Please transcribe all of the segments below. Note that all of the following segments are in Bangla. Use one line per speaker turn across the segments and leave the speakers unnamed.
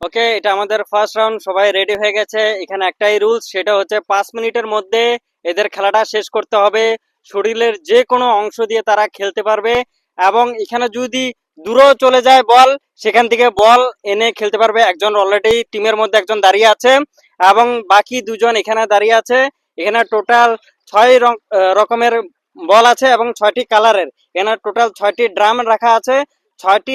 ওকে এটা আমাদের ফার্স্ট রাউন্ড সবাই রেডি হয়ে গেছে। এখানে একটাই রুলস সেটা হচ্ছে পাঁচ মিনিটের মধ্যে এদের খেলাটা শেষ করতে হবে। শরীরের যে কোনো অংশ দিয়ে তারা খেলতে পারবে এবং এখানে যদি দূরেও চলে যায় বল, সেখান থেকে বল এনে খেলতে পারবে একজন অলরেডি টিমের মধ্যে একজন দাঁড়িয়ে আছে এবং বাকি দুজন এখানে দাঁড়িয়ে আছে। এখানে টোটাল ছয় রকমের বল আছে এবং ছয়টি কালারের এখানে টোটাল ছয়টি ড্রাম রাখা আছে। ছয়টি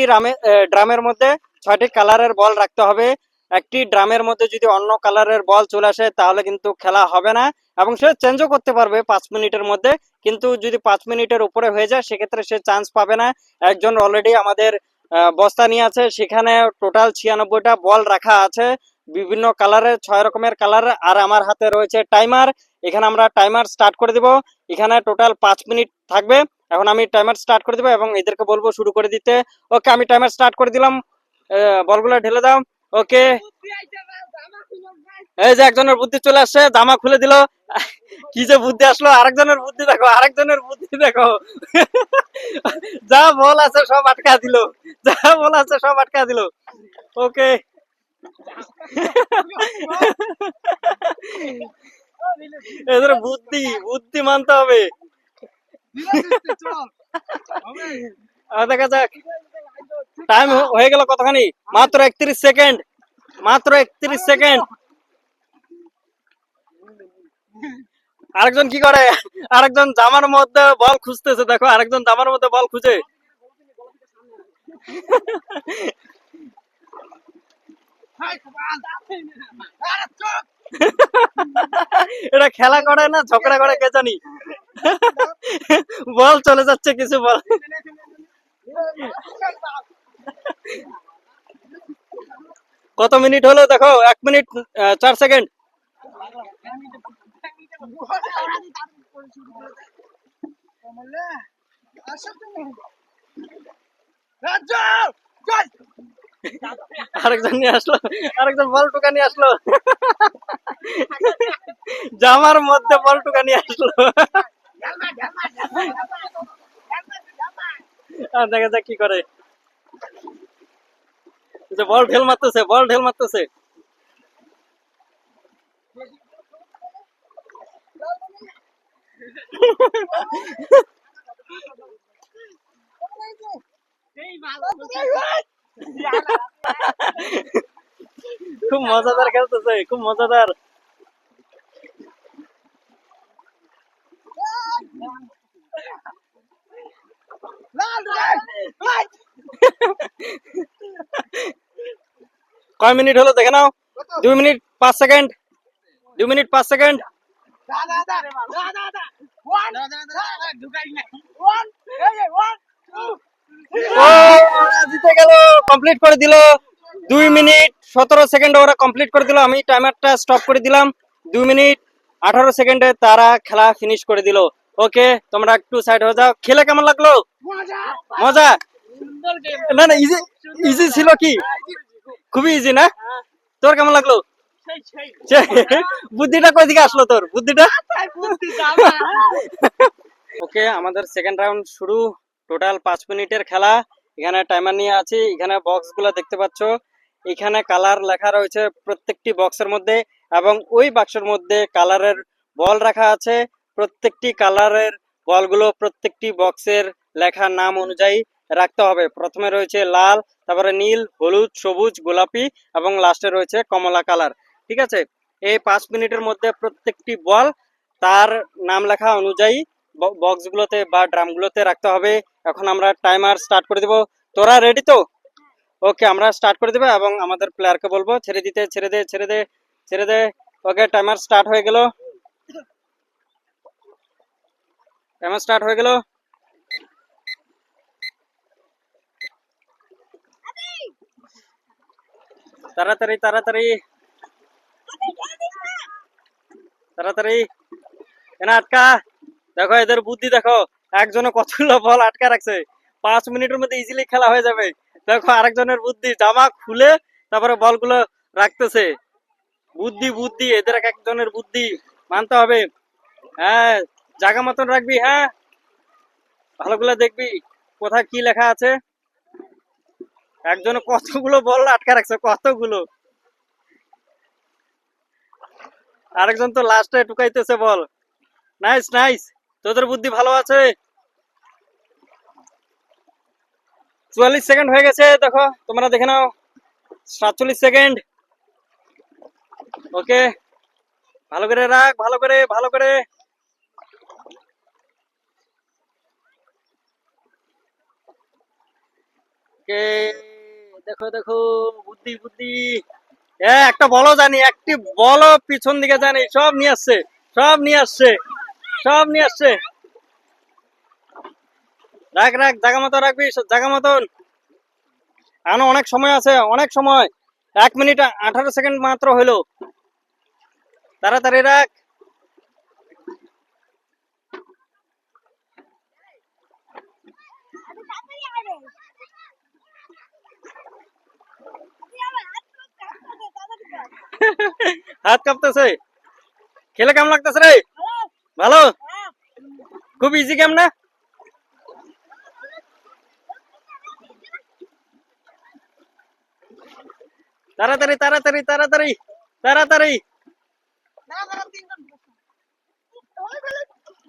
ড্রামের মধ্যে ছয়টি কালারের বল রাখতে হবে। একটি ড্রামের মধ্যে যদি অন্য কালারের বল চলে আসে, তাহলে কিন্তু খেলা হবে না এবং সে চেঞ্জও করতে পারবে পাঁচ মিনিটের মধ্যে। কিন্তু যদি পাঁচ মিনিটের উপরে হয়ে যায়, সেক্ষেত্রে সে চান্স পাবে না। একজন অলরেডি আমাদের বস্তা নিয়ে আছে। সেখানে টোটাল ছিয়ানব্বইটা বল রাখা আছে। বিভিন্ন কালারের ছয় রকমের কালার। আর আমার হাতে রয়েছে টাইমার এখানে আমরা টাইমার স্টার্ট করে দিব। এখানে টোটাল পাঁচ মিনিট থাকবে। এখন আমি টাইমার স্টার্ট করে দিব এবং এদেরকে বলব শুরু করে দিতে। ওকে, আমি টাইমার স্টার্ট করে দিলাম। বলগুলো ঢেলে দাও। ওকে। এই যে একজনের বুদ্ধি চলে আসছে জামা খুলে দিল। কি যে বুদ্ধি আসলো আরেকজনের বুদ্ধি দেখো আরেকজনের বুদ্ধি দেখো। যা বল আছে সব আটকা দিল। যা বল আছে সব আটকা দিল। ওকে। এদের বুদ্ধি বুদ্ধি মানতে হবে। দেখা যাক। টাইম হয়ে গেল কতখানি? মাত্র একত্রিশ সেকেন্ড মাত্র একত্রিশ সেকেন্ড আরেকজন কি করে? আরেকজন জামার মধ্যে বল খুঁজতেছে, দেখো, আরেকজন জামার মধ্যে বল খুঁজে। এটা খেলা করে না, ঝগড়া করে, কে জানি? বল চলে যাচ্ছে, কিছু বল। কত মিনিট হলো? দেখো, এক মিনিট চার সেকেন্ড। আরেকজন নিয়ে আসলো, আরেকজন বল টুকা নিয়ে আসলো। জামার মধ্যে বল টুকা নিয়ে আসলো। আর দেখা যাক কি করে। যে বল ঢেল মারতেছে বল ঢেল মারতেছে। খুব মজাদার খেলতেছে খুব মজাদার। কয় মিনিট হলো দেখে নাও। দুই মিনিট পাঁচ সেকেন্ড। দুই মিনিট পাঁচ সেকেন্ড। জিতে গেল কমপ্লিট করে দিল। দুই মিনিট সতেরো সেকেন্ডে ওরা কমপ্লিট করে দিল। আমি টাইমারটা স্টপ করে দিলাম। দুই মিনিট আঠারো সেকেন্ডে তারা খেলা ফিনিশ করে দিল। ওকে, তোমরা একটু সাইড হয়ে যাও। খেলে কেমন লাগল? মজা। না না ইজি ইজি ছিল কি? খুবই ইজি না? তোর কেমন লাগল? বুদ্ধিটা কই দিকে আসলো তোর? বুদ্ধিটা? ওকে আমাদের সেকেন্ড রাউন্ড শুরু। টোটাল পাঁচ মিনিটের খেলা। এখানে টাইমার নিয়ে আছি। এখানে বক্সগুলো দেখতে পাচ্ছ। এখানে কালার লেখা রয়েছে প্রত্যেকটি বক্সের মধ্যে এবং ওই বাক্সের মধ্যে কালারের বল রাখা আছে। প্রত্যেকটি কালারের বলগুলো প্রত্যেকটি বক্সের লেখা নাম অনুযায়ী রাখতে হবে। প্রথমে রয়েছে লাল, তারপরে নীল, হলুদ, সবুজ, গোলাপি এবং লাস্টে রয়েছে কমলা কালার। ঠিক আছে? এই পাঁচ মিনিটের মধ্যে প্রত্যেকটি বল তার নাম লেখা অনুযায়ী বক্সগুলোতে বা ড্রামগুলোতে রাখতে হবে। এখন আমরা টাইমার স্টার্ট করে দিব। তোরা রেডি তো? ওকে আমরা স্টার্ট করে দেবো এবং আমাদের প্লেয়ারকে বলব, ছেড়ে দিতে, ছেড়ে দে ছেড়ে দে ছেড়ে দে। ওকে টাইমার স্টার্ট হয়ে গেল। টাইমার স্টার্ট হয়ে গেল। তাড়াতাড়ি তাড়াতাড়ি। তাড়াতাড়ি। এনা আটকা। দেখো, এদের বুদ্ধি দেখো। একজনে কতগুলো বল আটকা রাখছে। পাঁচ মিনিটের মধ্যে ইজিলি খেলা হয়ে যাবে। দেখো, আরেকজনের বুদ্ধি। জামা খুলে তারপরে বলগুলো রাখতেছে। বুদ্ধি বুদ্ধি, এদের এক একজনের বুদ্ধি। মানতে হবে। হ্যাঁ জায়গা মতন রাখবি হ্যাঁ। ভালো করে দেখবি। কোথায় কি লেখা আছে? একজনে কতগুলো বল আটকা রাখছে, কতগুলো? আরেকজন তো লাস্টে টুকাইতেছে বল। Nice nice. তোদের বুদ্ধি ভালো আছে? চুয়াল্লিশ সেকেন্ড হয়ে গেছে, দেখো, তোমরা দেখে নাও। সাতচল্লিশ সেকেন্ড। ওকে। ভালো করে রাখ, ভালো করে ভালো করে। ওকে। দেখো দেখো, বুদ্ধি বুদ্ধি। এ, একটা বলো জানি, একটি বলো পিছন দিকে জানি, সব নিয়ে আসছে, সব নিয়ে আসছে, সব নিয়ে আসছে। রাখ রাখ জায়গা মতো রাখবি জায়গা মতন। এখনও অনেক সময় আছে, অনেক সময়। এক মিনিট আঠারো সেকেন্ড মাত্র হলো। তাড়াতাড়ি রাখ। হাত কাঁপতেছে। খেলে কেমন লাগতেছে রে? ভালো? খুব ইজি গেম না? তাড়াতাড়ি তাড়াতাড়ি তাড়াতাড়ি। তাড়াতাড়ি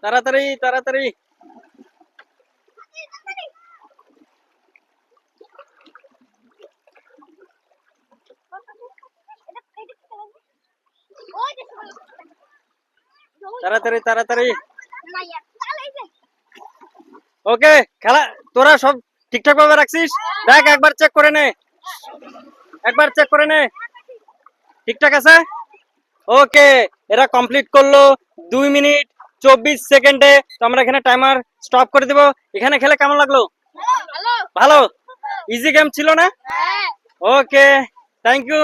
তাড়াতাড়ি তাড়াতাড়ি। তাড়াতাড়ি তাড়াতাড়ি। ওকে খেলা তোরা সব ঠিকঠাক ভাবে রাখছিস? দেখ একবার চেক করে নে। একবার চেক করে নে। ঠিকঠাক আছে? ওকে এরা কমপ্লিট করল দুই মিনিট চব্বিশ সেকেন্ডে। তো আমরা এখানে টাইমার স্টপ করে দিব। এখানে খেলে কেমন লাগল? ভালো। ইজি গেম ছিল না? Okay thank you